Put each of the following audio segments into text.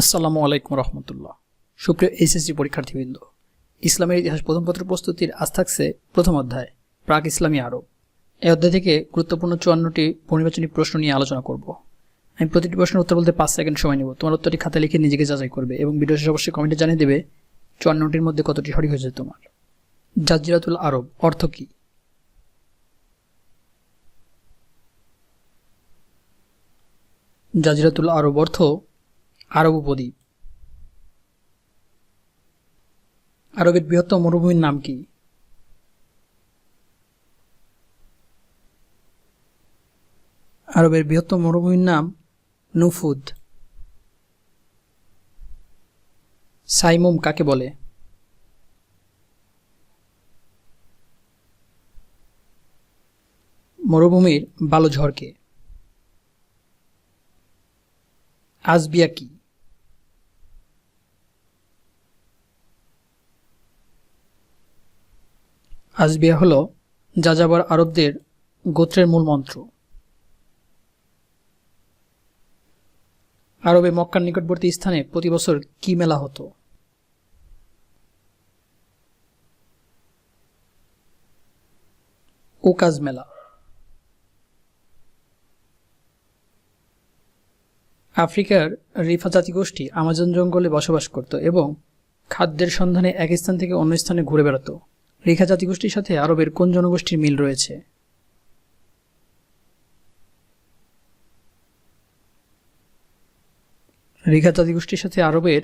আসসালামু আলাইকুম রহমতুল্লাহ। সুপ্রিয় এইচএসসি পরীক্ষার্থীবৃন্দ, ইসলামের ইতিহাস প্রথম পত্র প্রস্তুতির আজ থাকছে প্রথম অধ্যায়, প্রাক ইসলামী আরব। এই অধ্যায় থেকে গুরুত্বপূর্ণ চুয়ান্নটি পরিবেচনী প্রশ্ন নিয়ে আলোচনা করব। আমি প্রতিটি প্রশ্নের উত্তর বলতে পাঁচ সেকেন্ড সময় নেব। তোমার উত্তরটি খাতা লিখে নিজেকে যাচাই করবে এবং ভিডিও শেষে অবশ্যই কমেন্টে জানিয়ে দেবে চুয়ান্নটির মধ্যে কতটি সঠিক হয়েছে তোমার। জাজিরাতুল আরব, অর্থ কী? জাজিরাতুল আরব অর্থ আরব উপদ্বীপ আরবের বৃহত্তম মরুভূমির নাম কি? আরবের বৃহত্তম মরুভূমির নাম নুফুদ। সাইমুম কাকে বলে? মরুভূমির বালো ঝড়কে আজবিয়া কি? আজবিয়া হল যাযাবর আরবদের গোত্রের মূল মন্ত্র। আরবে মক্কার নিকটবর্তী স্থানে প্রতি বছর কি মেলা হতো? ওকাজ মেলা। আফ্রিকার রিফা জাতিগোষ্ঠী আমাজন জঙ্গলে বসবাস করত এবং খাদ্যের সন্ধানে এক স্থান থেকে অন্য স্থানে ঘুরে বেড়াতো। রেখা জাতিগোষ্ঠীর সাথে আরবের কোন জনগোষ্ঠীর মিল রয়েছে? রেখা জাতিগোষ্ঠীর সাথে আরবের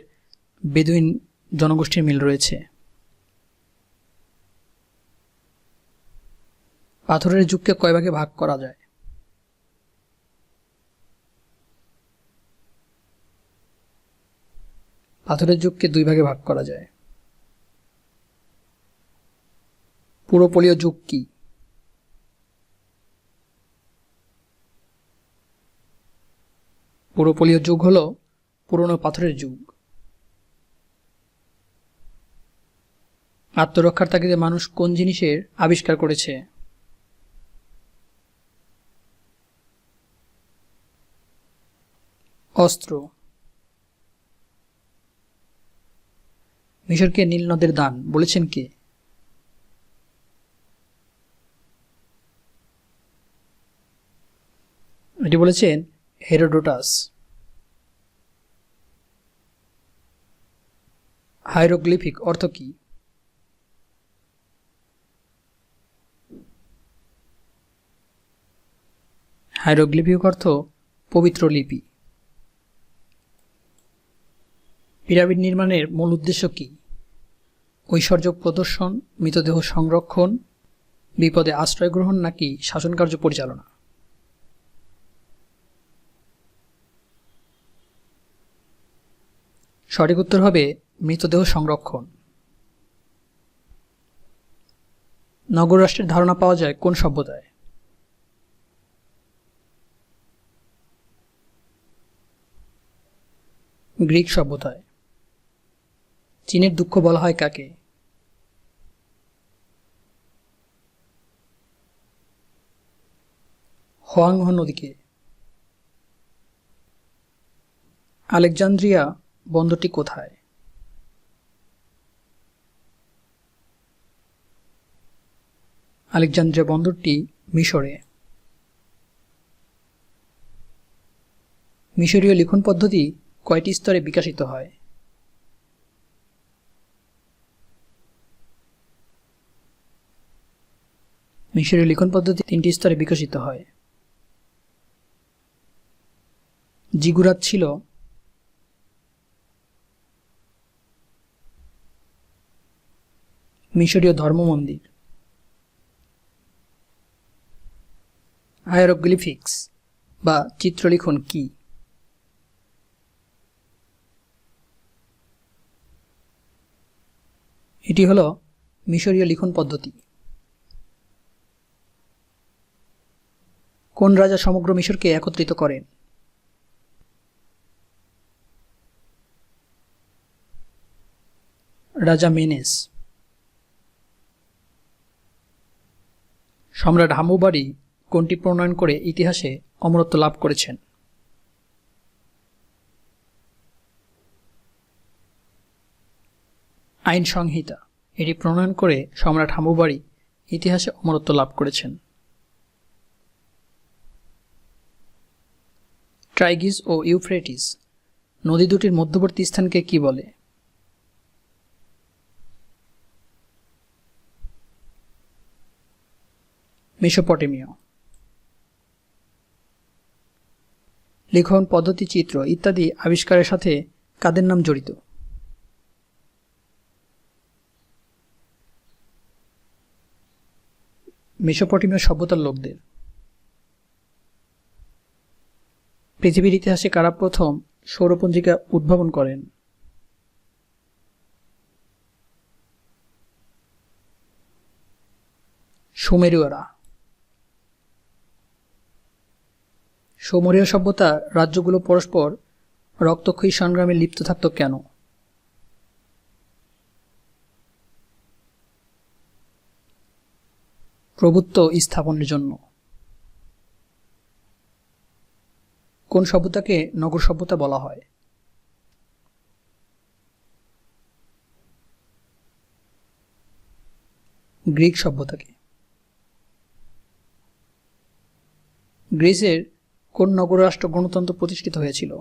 বেদুইন জনগোষ্ঠীর মিল রয়েছে। পাথরের যুগকে কয় ভাগে ভাগ করা যায়? পাথরের যুগকে দুই ভাগে ভাগ করা যায়। পুরোপলীয় যুগ কি? পুরোপলীয় যুগ হল পুরনো পাথরের যুগ। আত্মরক্ষার তাগিদে মানুষ কোন জিনিসের আবিষ্কার করেছে? অস্ত্র। মিশরকে নীল নদের দান বলেছেন কে? এটি বলেছেন হেরোডোটাস। হাইরোগ্লিফিক অর্থ কি? হাইরোগ্লিফিক অর্থ পবিত্র লিপি। পিরামিড নির্মাণের মূল উদ্দেশ্য কি? ঐশ্বর্য প্রদর্শন, মৃতদেহ সংরক্ষণ, বিপদে আশ্রয় গ্রহণ নাকি শাসনকার্য পরিচালনা? সঠিক উত্তর হবে মৃতদেহ সংরক্ষণ। নগর রাষ্ট্রের ধারণা পাওয়া যায় কোন সভ্যতায়? গ্রিক সভ্যতায়। চীনের দুঃখ বলা হয় কাকে? হোয়াংহ নদীকে। আলেকজান্দ্রিয়া বন্দরটি কোথায়? আলেকজান্দ্রিয়া বন্দরটি মিশরে। মিশরীয় লিখন পদ্ধতি কয়টি স্তরে বিকশিত হয়? মিশরীয় লিখন পদ্ধতি তিনটি স্তরে বিকশিত হয়। জিগুরাত ছিল মিশরীয় ধর্ম মন্দির হায়ারোগ্লিফিক্স বা চিত্রলিখন কি? এটি হল মিশরীয় লিখন পদ্ধতি। কোন রাজা সমগ্র মিশরকে একত্রিত করেন? রাজা মেনেস। সম্রাট হামুবাড়ি কোনটি প্রণয়ন করে ইতিহাসে অমরত্ব লাভ করেছেন? আইন সংহিতা। এটি প্রণয়ন করে সম্রাট হামুবাড়ি ইতিহাসে অমরত্ব লাভ করেছেন। ট্রাইগিস ও ইউফ্রেটিস, নদী দুটির মধ্যবর্তী স্থানকে কি বলে? মেসোপটেমিয়া। লিখন, পদ্ধতি, চিত্র ইত্যাদি আবিষ্কারের সাথে কাদের নাম জড়িত? মেসোপটেমীয় সভ্যতার লোকদের। পৃথিবীর ইতিহাসে কারা প্রথম সৌরপঞ্জিকা উদ্ভাবন করেন? সুমেরীয়রা। সুমেরীয় সভ্যতা রাজ্যগুলো পরস্পর রক্তক্ষয়ী সংগ্রামে লিপ্ত থাকত কেন? প্রভুত্ব স্থাপনের জন্য। কোন সভ্যতাকে নগর সভ্যতা বলা হয়? গ্রিক সভ্যতাকে। গ্রিসের কোন নগররাষ্ট্র গণতন্ত্র প্রতিষ্ঠিত হয়েছিল?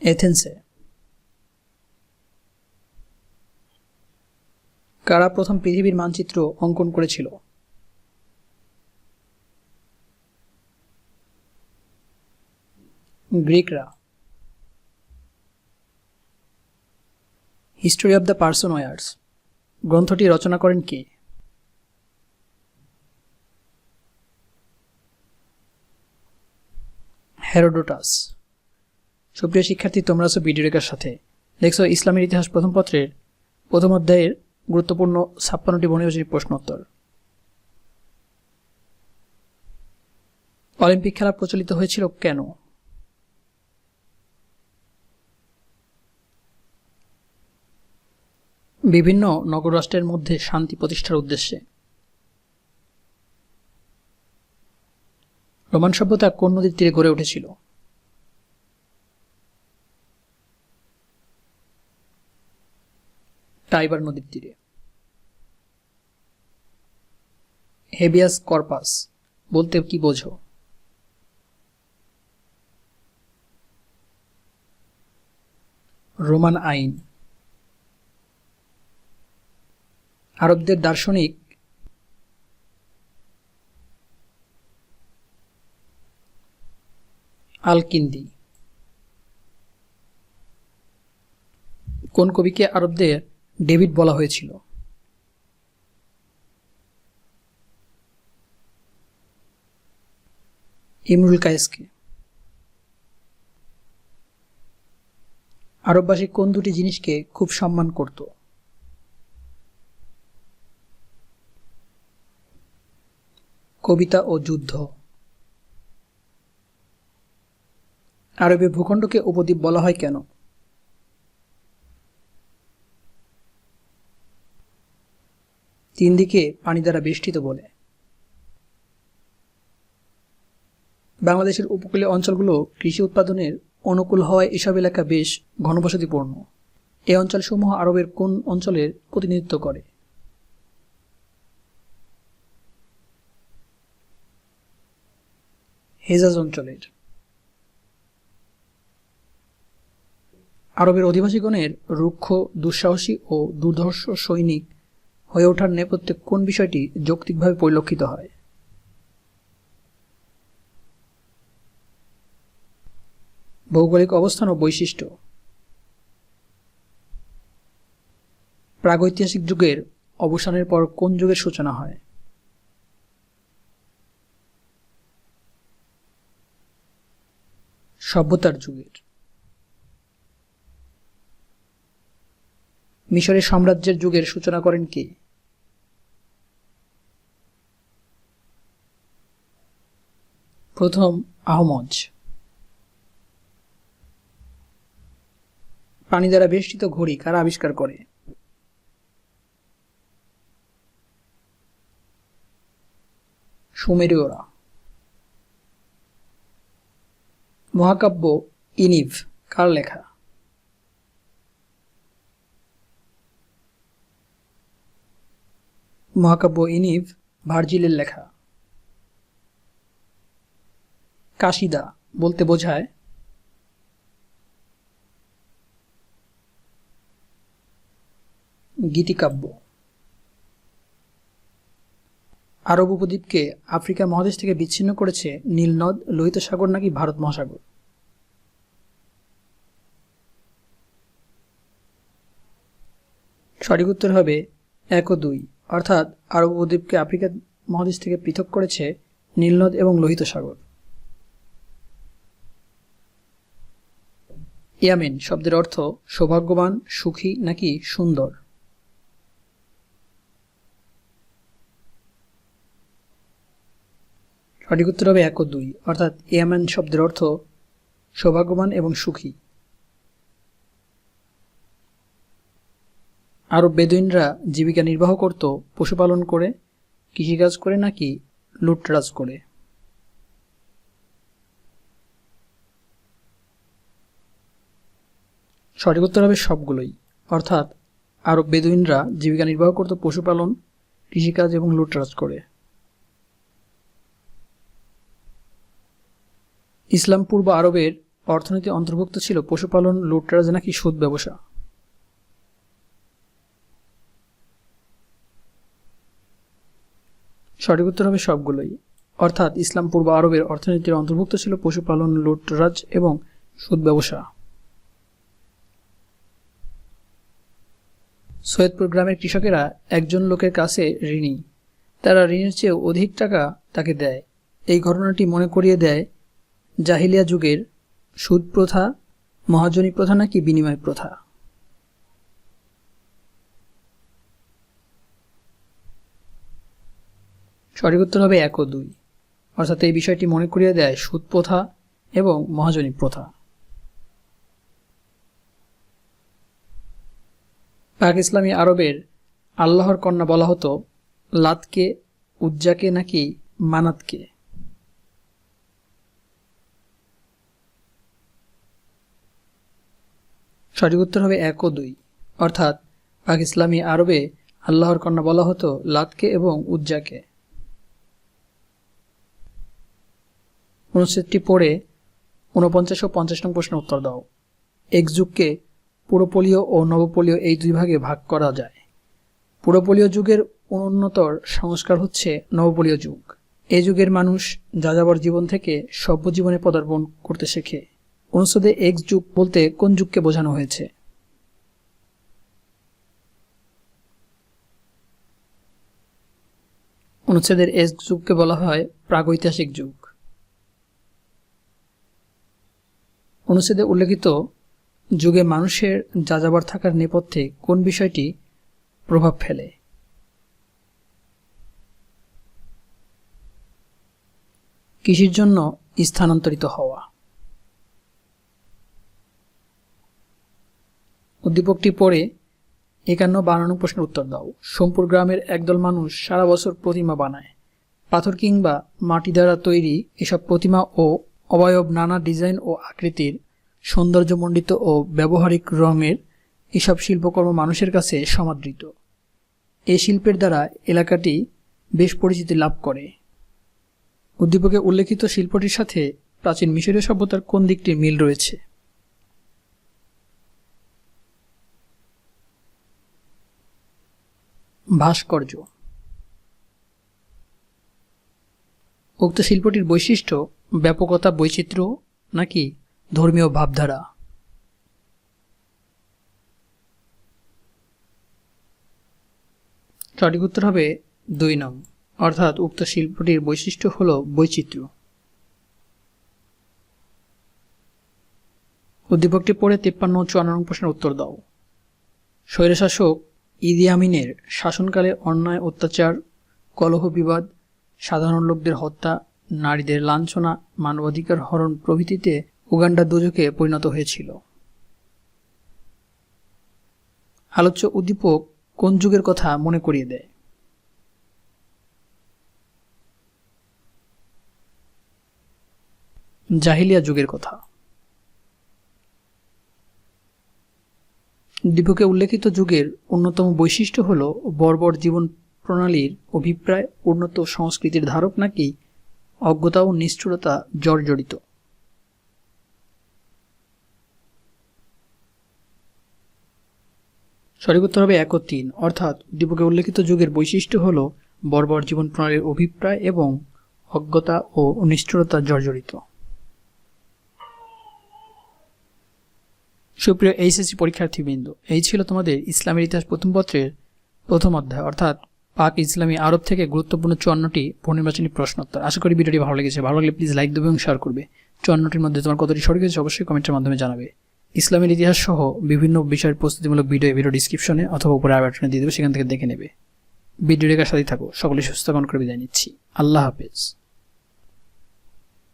এথেন্সে। কারা প্রথম পৃথিবীর মানচিত্র অঙ্কন করেছিল? গ্রিকরা। History of the Persian wars গ্রন্থটি রচনা করেন কে? হেরোডোটাস সুপ্রিয় শিক্ষার্থী, তোমরা আছো ভিডিও রেখার সাথে। দেখছ, ইসলামের ইতিহাস প্রথম পত্রের প্রথম অধ্যায়ের গুরুত্বপূর্ণ ছাপ্পান্নটি বনিবাচী প্রশ্নোত্তর। অলিম্পিক খেলা প্রচলিত হয়েছিল কেন? বিভিন্ন নগররাষ্ট্রের মধ্যে শান্তি প্রতিষ্ঠার উদ্দেশ্যে। রোমান সভ্যতা কোন নদীর তীরে গড়ে উঠেছিল? টাইবার নদীর তীরে। হেবিয়াস কর্পাস, বলতে কি বোঝো? রোমান আইন। আরবদের দার্শনিক আলকিন্দি। কোন কবিকে আরবদের ডেভিড বলা হয়েছিল? ইমরুল কায়েসকে। আরববাসী কোন দুটি জিনিসকে খুব সম্মান করত? কবিতা ও যুদ্ধ। আরবে ভূখণ্ডকে উপদ্বীপ বলা হয় কেন? তিন দিকে পানি দ্বারা বেষ্টিত বলে। বাংলাদেশের উপকূলীয় অঞ্চলগুলো কৃষি উৎপাদনের অনুকূল হওয়ায় এসব এলাকা বেশ ঘনবসতিপূর্ণ। এই অঞ্চলসমূহ আরবের কোন অঞ্চলের প্রতিনিধিত্ব করে? হেজাজ অঞ্চলের। আরবের অধিবাসীগণের রুক্ষ, দুঃসাহসী ও দুর্ধর্ষ সৈনিক হয়ে ওঠার নেপথ্যে কোন বিষয়টি যৌক্তিকভাবে পরিলক্ষিত হয়? ভৌগোলিক অবস্থান ও বৈশিষ্ট্য। প্রাগৈতিহাসিক যুগের অবসানের পর কোন যুগের সূচনা হয়? সভ্যতার যুগের। মিশরের সাম্রাজ্যের যুগের সূচনা করেন কে? প্রথম আহমজ। পানি দ্বারা বেষ্টিত ঘড়ি কারা আবিষ্কার করে? সুমেরীয়রা। মহাকাব্য ইনিভ, কার লেখা? মহাকাব্য ইনিভ, ভার্জিলের লেখা। কাশিদা বলতে বোঝায়, গীতিকাব্য। আরব উপদ্বীপকে আফ্রিকা মহাদেশ থেকে বিচ্ছিন্ন করেছে নীলনদ লোহিত সাগর নাকি ভারত মহাসাগর? সঠিক উত্তর হবে এক ও দুই। অর্থাৎ আরব উপদ্বীপকে আফ্রিকা মহাদেশ থেকে পৃথক করেছে নীলনদ এবং লোহিত সাগর। ইয়ামেন শব্দের অর্থ সৌভাগ্যবান, সুখী নাকি সুন্দর। সঠিক উত্তর হবে এক ও দুই। অর্থাৎ ইয়ামেন শব্দের অর্থ সৌভাগ্যবান এবং সুখী। আরব বেদুইনরা জীবিকা নির্বাহ করত, পশুপালন করে, কৃষিকাজ করে নাকি লুটরাজ করে। সঠিক উত্তর হবে সবগুলোই। অর্থাৎ, আরব বেদুইনরা জীবিকা নির্বাহ করত, পশুপালন, কৃষিকাজ এবং লুটরাজ করে। ইসলাম পূর্ব আরবের অর্থনীতি অন্তর্ভুক্ত ছিল পশুপালন, লুটরাজ নাকি সুদ ব্যবসা। সঠিক উত্তর হবে সবগুলোই। অর্থাৎ ইসলাম পূর্ব আরবের অর্থনীতির অন্তর্ভুক্ত ছিল পশুপালন, লুটরাজ এবং সুদ ব্যবসা সৈয়দপুর গ্রামের কৃষকেরা একজন লোকের কাছে ঋণী। তারা ঋণের চেয়েও অধিক টাকা তাকে দেয়। এই ঘটনাটি মনে করিয়ে দেয় জাহিলিয়া যুগের সুদ প্রথা মহাজনী প্রথা নাকি বিনিময় প্রথা। সঠিক উত্তর হবে এক ও দুই। অর্থাৎ এই বিষয়টি মনে করিয়ে দেয় সুদ প্রথা এবং মহাজনী প্রথা। পাক ইসলামী আরবের আল্লাহর কন্যা বলা হতো, লাতকে, উজ্জাকে নাকি মানাতকে। সঠিক উত্তর হবে এক ও দুই। অর্থাৎ পাক ইসলামী আরবে আল্লাহর কন্যা বলা হতো, লাতকে এবং উজ্জাকে। অনুচ্ছেদটি পড়ে ঊনপঞ্চাশ ও পঞ্চাশ নং প্রশ্নের উত্তর দাও। এক যুগকে পুরোপলীয় ও নবপলীয় এই দুই ভাগে ভাগ করা যায়। পুরোপলীয় যুগের অনুন্নতর সংস্কার হচ্ছে নবপলীয় যুগ। এ যুগের মানুষ যাযাবর জীবন থেকে সভ্য জীবনে পদার্পণ করতে শেখে। অনুচ্ছেদে এক্স যুগ বলতে কোন যুগকে বোঝানো হয়েছে? অনুচ্ছেদের এস যুগকে বলা হয় প্রাগৈতিহাসিক যুগ। অনুচ্ছেদে উল্লেখিত যুগে মানুষের যাযাবর থাকার নেপথ্যে কোন বিষয়টি প্রভাব ফেলে? কৃষির জন্য স্থানান্তরিত হওয়া? উদ্দীপকটি পড়ে একান্ন বানানো প্রশ্নের উত্তর দাও। সোমপুর গ্রামের একদল মানুষ সারা বছর প্রতিমা বানায়। পাথর কিংবা মাটি দ্বারা তৈরি এসব প্রতিমা ও অবয়ব, নানা ডিজাইন ও আকৃতির সৌন্দর্যমণ্ডিত ও ব্যবহারিক রঙের এসব শিল্পকর্ম মানুষের কাছে সমাদৃত। এই শিল্পের দ্বারা এলাকাটি বেশ পরিচিতি লাভ করে। উদ্দীপকে উল্লেখিত শিল্পটির সাথে প্রাচীন মিশরীয় সভ্যতার কোন দিকটির মিল রয়েছে? ভাস্কর্য। উক্ত শিল্পটির বৈশিষ্ট্য ব্যাপকতা, বৈচিত্র্য নাকি ধর্মীয় ভাবধারা? সঠিক উত্তর হবে দুই নং। অর্থাৎ উক্ত শিল্পটির বৈশিষ্ট্য হল বৈচিত্র্য। উদ্দীপকটি পড়ে তিপ্পান্ন চুয়ান্ন প্রশ্নের উত্তর দাও। স্বৈরশাসক ইদি আমিনের শাসনকালে অন্যায়, অত্যাচার, কলহ বিবাদ, সাধারণ লোকদের হত্যা নারীদের লাঞ্ছনা, মানবাধিকার হরণ প্রভৃতিতে উগান্ডা দুজকে পরিণত হয়েছিল। আলোচ্য উদ্দীপক কোন যুগের কথা মনে করিয়ে দেয়? জাহিলিয়া যুগের কথা। দীপকে উল্লেখিত যুগের অন্যতম বৈশিষ্ট্য হল বর্বর জীবন প্রণালীর অভিপ্রায়, উন্নত সংস্কৃতির ধারক নাকি অজ্ঞতা ও নিষ্ঠুরতা জর্জরিত। সঠিক উত্তর হবে এক ও তিন। অর্থাৎ দীপকে উল্লেখিত যুগের বৈশিষ্ট্য হল বর্বর জীবন প্রণালীর অভিপ্রায় এবং অজ্ঞতা ও নিষ্ঠুরতা জর্জরিত। সুপ্রিয় এইচএসসি পরীক্ষার্থীবৃন্দ, এই ছিল তোমাদের ইসলামের ইতিহাস প্রথম পত্রের প্রথম অধ্যায়। অর্থাৎ পাক ইসলামী আরব থেকে গুরুত্বপূর্ণ চুয়ান্নটি বহুনির্বাচনী প্রশ্নোত্তর। আশা করি ভিডিওটি ভালো লেগেছে। ভালো লাগলে প্লিজ লাইক দেবে এবং শেয়ার করবে। চুয়ান্নটির মধ্যে তোমার কতটি সঠিক হয়েছে অবশ্যই কমেন্টের মাধ্যমে জানাবে। ইসলামের ইতিহাস সহ বিভিন্ন বিষয়ের প্রস্তুতিমূলক ভিডিও ভিডিও ডিসক্রিপশনে অথবা উপরে আই বাটনে দিয়ে দেবে, সেখান থেকে দেখে নেবে। ভিডিও রেখার সাথেই থাকো। সকলে সুস্থ করে বিদায় নিচ্ছি। আল্লাহ হাফেজ।